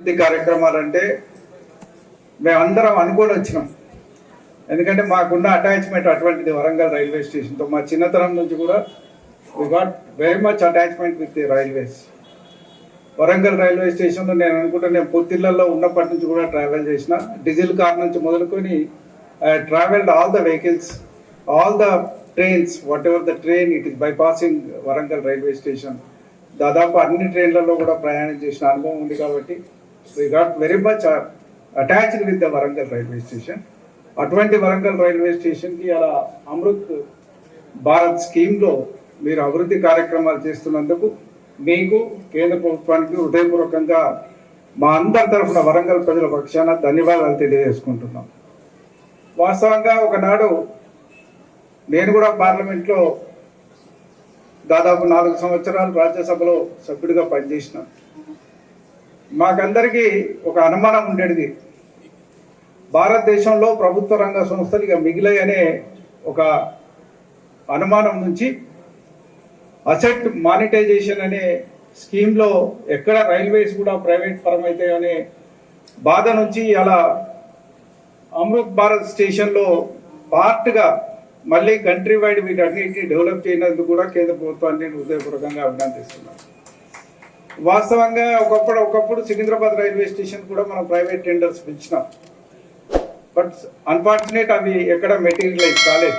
అభివృద్ధి కార్యక్రమాలు అంటే మేమందరం అనుకోని వచ్చినాం. ఎందుకంటే మాకున్న అటాచ్మెంట్ అటువంటిది వరంగల్ రైల్వే స్టేషన్తో. మా చిన్నతనం నుంచి కూడా we got very much attachment with the railways Warangal railway స్టేషన్లో నేను అనుకుంటా నేను పొత్తిళ్ళలో ఉన్నప్పటి నుంచి కూడా ట్రావెల్ చేసిన. డీజిల్ కార్ నుంచి మొదలుకొని travelled all the vehicles all the trains whatever the train it is bypassing Warangal railway station. దాదాపు అన్ని ట్రైన్లలో కూడా ప్రయాణం చేసిన అనుభవం ఉంది కాబట్టి we got very much attached with the Warangal railway station అటువంటి వరంగల్ రైల్వే స్టేషన్కి అలా అమృత్ భారత్ స్కీమ్లో మీరు అభివృద్ధి కార్యక్రమాలు చేస్తున్నందుకు మీకు కేంద్ర ప్రభుత్వానికి హృదయపూర్వకంగా మా అందరి తరఫున వరంగల్ ప్రజల పక్షాన ధన్యవాదాలు తెలియజేసుకుంటున్నాం. వాస్తవంగా ఒకనాడు నేను కూడా పార్లమెంట్లో దాదాపు నాలుగు సంవత్సరాలు రాజ్యసభలో సభ్యుడిగా పనిచేసిన మాకందరికీ ఒక అనుమానం ఉండేది భారతదేశంలో ప్రభుత్వ రంగ సంస్థలు ఇక మిగిలాయనే ఒక అనుమానం నుంచి అసెట్ మానిటైజేషన్ అనే స్కీమ్లో ఎక్కడ రైల్వేస్ కూడా ప్రైవేట్ పరం అవుతాయో బాధ నుంచి అలా అమృత్ భారత్ స్టేషన్లో పార్ట్గా మళ్ళీ కంట్రీ వైడ్ వీటన్నిటిని డెవలప్ చేయనందుకు కూడా కేంద్ర ప్రభుత్వాన్ని హృదయపూర్వకంగా అభినందిస్తున్నాను. వాస్తవంగా ఒకప్పుడు ఒకప్పుడు సికింద్రాబాద్ రైల్వే స్టేషన్ కూడా మనం ప్రైవేట్ టెండర్స్ పిలిచినాం. బట్ అన్ఫార్చునేట్ అవి ఎక్కడ మెటీరియలైజ్ కాలేదు.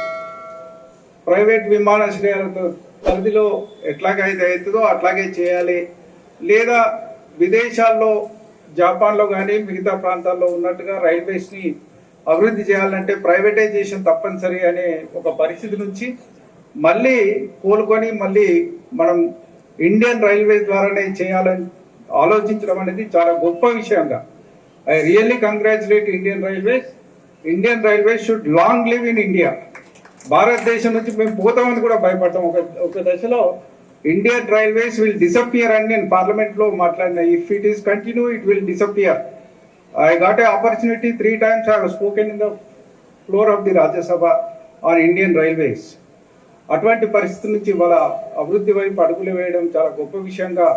ప్రైవేట్ విమానాశ్రయాలతో పరిధిలో ఎట్లాగైతే అవుతుందో అట్లాగే చేయాలి. లేదా విదేశాల్లో జపాన్లో కానీ మిగతా ప్రాంతాల్లో ఉన్నట్టుగా రైల్వేస్ని అభివృద్ధి చేయాలంటే ప్రైవేటైజేషన్ తప్పనిసరి అనే ఒక పరిస్థితి నుంచి మళ్ళీ కోలుకొని మళ్ళీ మనం ఇండియన్ రైల్వేస్ ద్వారానే చేయాలని ఆలోచించడం అనేది చాలా గొప్ప విషయంగా. I really congratulate Indian Railways Indian Railways should long live in India భారతదేశం నుంచి మేము పోతామని కూడా భయపడతాం. ఒక ఒక దశలో ఇండియన్ రైల్వేస్ విల్ డిసపియర్ అని నేను పార్లమెంట్లో మాట్లాడిన. If it is continue it will disappear I got a opportunity three times I spoken in the floor of the Rajya Sabha or Indian Railways అటువంటి పరిస్థితి నుంచి వాళ్ళ అభివృద్ధి వైపు అడుగులు వేయడం చాలా గొప్ప విషయంగా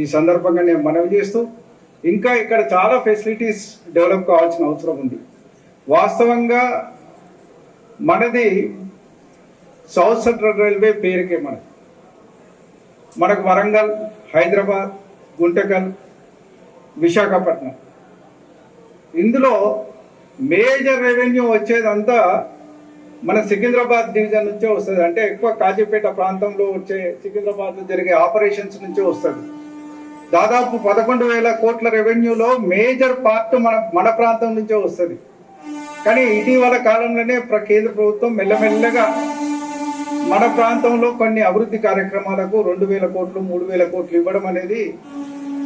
ఈ సందర్భంగా నేను మనవి చేస్తూ ఇంకా ఇక్కడ చాలా ఫెసిలిటీస్ డెవలప్ కావాల్సిన అవసరం ఉంది. వాస్తవంగా మనది సౌత్ సెంట్రల్ రైల్వే పేరుకే మనది. మనకు వరంగల్ హైదరాబాద్ గుంటకల్ విశాఖపట్నం. ఇందులో మేజర్ రెవెన్యూ వచ్చేదంతా మన సికింద్రాబాద్ డివిజన్ నుంచే వస్తుంది. అంటే ఎక్కువ కాజీపేట ప్రాంతంలో వచ్చే సికింద్రాబాద్లో జరిగే ఆపరేషన్స్ నుంచే వస్తుంది. దాదాపు పదకొండు వేల కోట్ల రెవెన్యూలో మేజర్ పార్ట్ మన మన ప్రాంతం నుంచే వస్తుంది. కానీ ఇటీవల కాలంలోనే ప్ర- కేంద్ర ప్రభుత్వం మెల్లమెల్లగా మన ప్రాంతంలో కొన్ని అభివృద్ధి కార్యక్రమాలకు రెండు వేల కోట్లు మూడు వేల కోట్లు ఇవ్వడం అనేది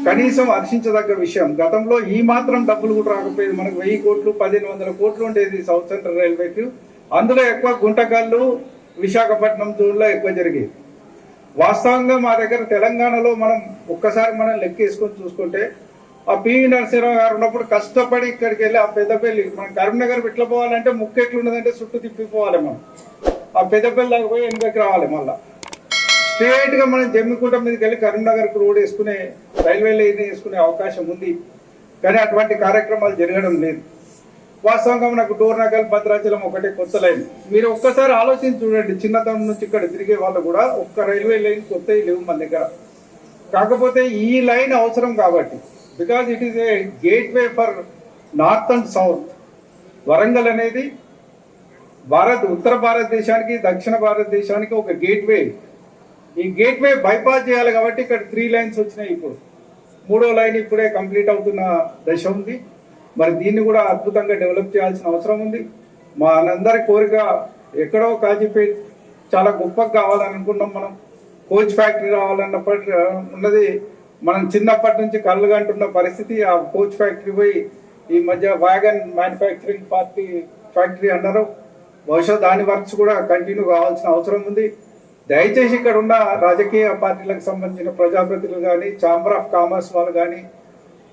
కనీసం హర్షించదగ్గ విషయం. గతంలో ఈ మాత్రం డబ్బులు కూడా రాకపోయేది మనకు వెయ్యి కోట్లు పదిహేను వందల కోట్లు ఉండేది సౌత్ సెంట్రల్ రైల్వేకి అందులో ఎక్కువ గుంటకల్లు విశాఖపట్నం జోన్లో ఎక్కువ జరిగేది వాస్తవంగా మా దగ్గర తెలంగాణలో మనం ఒక్కసారి మనం లెక్కేసుకొని చూసుకుంటే ఆ పివి నరసింహరావు గారు ఉన్నప్పుడు కష్టపడి ఇక్కడికి వెళ్ళి ఆ పెద్దపల్లి మనం కరీంనగర్ ఇట్లా పోవాలంటే ముక్కు ఎట్లున్నదంటే చుట్టూ తిప్పిపోవాలి మనం. ఆ పెద్దపల్లి దాకా పోయి వెనుకకి రావాలి మళ్ళీ. స్ట్రేట్గా మనం జమ్మికుంట మీదకి వెళ్ళి కరీంనగర్ రోడ్ వేసుకునే రైల్వే లైన్ వేసుకునే అవకాశం ఉంది. కానీ అటువంటి కార్యక్రమాలు జరగడం లేదు. వాస్తవంగా మనకు డోర్నగల్ భద్రాచలం ఒకటే కొత్త లైన్. మీరు ఒక్కసారి ఆలోచించి చూడండి చిన్నతనం నుంచి ఇక్కడ తిరిగే వాళ్ళు కూడా ఒక్క రైల్వే లైన్ కొత్తవి లేవు మన దగ్గర. కాకపోతే ఈ లైన్ అవసరం కాబట్టి. Because it is a gateway for north and south Warangal అనేది భారత్ ఉత్తర భారతదేశానికి దక్షిణ భారతదేశానికి ఒక గేట్ వే ఈ గేట్ వే బైపాస్ చేయాలి కాబట్టి ఇక్కడ త్రీ లైన్స్ వచ్చినాయి ఇప్పుడు. మూడో లైన్ ఇప్పుడే కంప్లీట్ అవుతున్న దశ ఉంది. మరి దీన్ని కూడా అద్భుతంగా డెవలప్ చేయాల్సిన అవసరం ఉంది. మా అందరి కోరిక ఎక్కడో కాజీపేట్ చాలా గొప్పగా కావాలని అనుకున్నాం మనం. కోచ్ ఫ్యాక్టరీ రావాలన్నప్పటి ఉన్నది మనం చిన్నప్పటి నుంచి కళ్ళు కంటున్న పరిస్థితి ఆ కోచ్ ఫ్యాక్టరీ పోయి ఈ మధ్య వ్యాగన్ మ్యానుఫ్యాక్చరింగ్ పార్టీ ఫ్యాక్టరీ అన్నారు. బహుశా దాని వర్క్స్ కూడా కంటిన్యూ కావాల్సిన అవసరం ఉంది. దయచేసి ఇక్కడ ఉన్న రాజకీయ పార్టీలకు సంబంధించిన ప్రజాప్రతినిధులు కానీ ఛాంబర్ ఆఫ్ కామర్స్ వాళ్ళు కానీ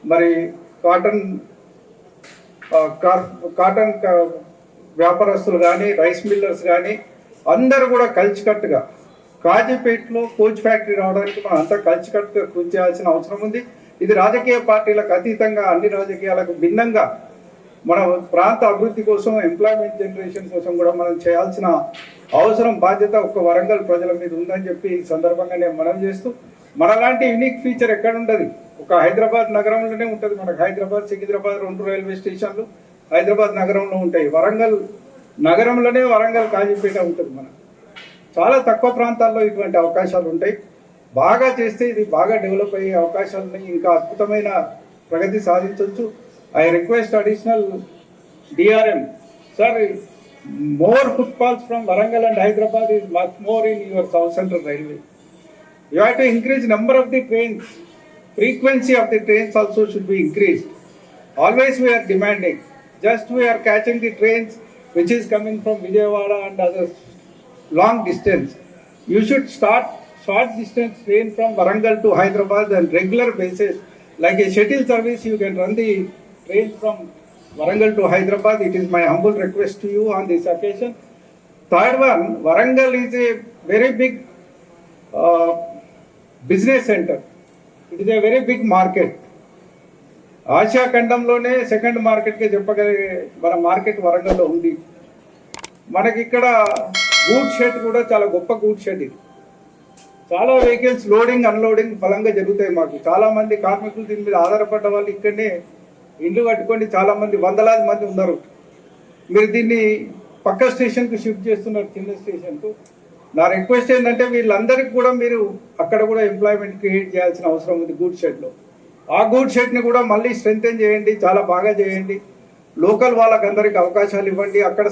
మరి కాటన్ కాటన్ క- వ్యాపారస్తులు కానీ రైస్ మిల్లర్స్ కానీ అందరూ కూడా కలిసికట్టుగా కాజీపేటలో కోచ్ ఫ్యాక్టరీ రావడానికి మనం అంతా కలిసికట్టుగా కృషి చేయాల్సిన అవసరం ఉంది. ఇది రాజకీయ పార్టీలకు అతీతంగా అన్ని రాజకీయాలకు భిన్నంగా మన ప్రాంత అభివృద్ధి కోసం ఎంప్లాయ్మెంట్ జనరేషన్ కోసం కూడా మనం చేయాల్సిన అవసరం బాధ్యత ఒక వరంగల్ ప్రజల మీద ఉందని చెప్పి ఈ సందర్భంగా నేను మనం చేస్తూ మనలాంటి యూనిక్ ఫీచర్ ఎక్కడ ఉండదు ఒక హైదరాబాద్ నగరంలోనే ఉంటుంది మనకు. హైదరాబాద్ సికింద్రాబాద్ రెండు రైల్వే స్టేషన్లు హైదరాబాద్ నగరంలో ఉంటాయి. వరంగల్ నగరంలోనే వరంగల్ కాజీపేట ఉంటుంది మనకు. చాలా తక్కువ ప్రాంతాల్లో ఇటువంటి అవకాశాలు ఉంటాయి. బాగా చేస్తే ఇది బాగా డెవలప్ అయ్యే అవకాశాలని ఇంకా అద్భుతమైన ప్రగతి సాధించవచ్చు I request additional DRM sir more footfalls from Warangal and Hyderabad is much more in your South Central Railway You have to increase number of the trains. Frequency of the trains also should be increased. Always we are demanding. Just we are catching the trains which is coming from Vijayawada and other long distance. You should start short distance train from Varangal to Hyderabad on regular basis. Like a shuttle service, you can run the train from Varangal to Hyderabad. It is my humble request to you on this occasion. Third one, Varangal is a very big uh, business centre. It is a very big market Asia ఖండంలోనే second మార్కెట్గా చెప్పగలిగే మన market వరంగల్లో ఉంది. మనకి ఇక్కడ గూడ్ shed కూడా చాలా గొప్ప గూడ్ షెడ్ ఇది. చాలా వెహికల్స్ లోడింగ్ అన్లోడింగ్ బలంగా జరుగుతాయి మాకు. చాలామంది కార్మికులు దీని మీద ఆధారపడ్డ వాళ్ళు ఇక్కడనే ఇండ్లు కట్టుకొని చాలామంది వందలాది మంది ఉన్నారు. మీరు దీన్ని పక్క స్టేషన్కు షిఫ్ట్ చేస్తున్నారు చిన్న స్టేషన్కు. నా రిక్వెస్ట్ ఏంటంటే వీళ్ళందరికీ కూడా మీరు అక్కడ కూడా ఎంప్లాయ్మెంట్ క్రియేట్ చేయాల్సిన అవసరం ఉంది గూడ్ షెడ్లో ఆ గూడ్ షెడ్ని కూడా మళ్ళీ స్ట్రెంగ్తెన్ చేయండి చాలా బాగా చేయండి. లోకల్ వాళ్ళకందరికీ అవకాశాలు ఇవ్వండి. అక్కడ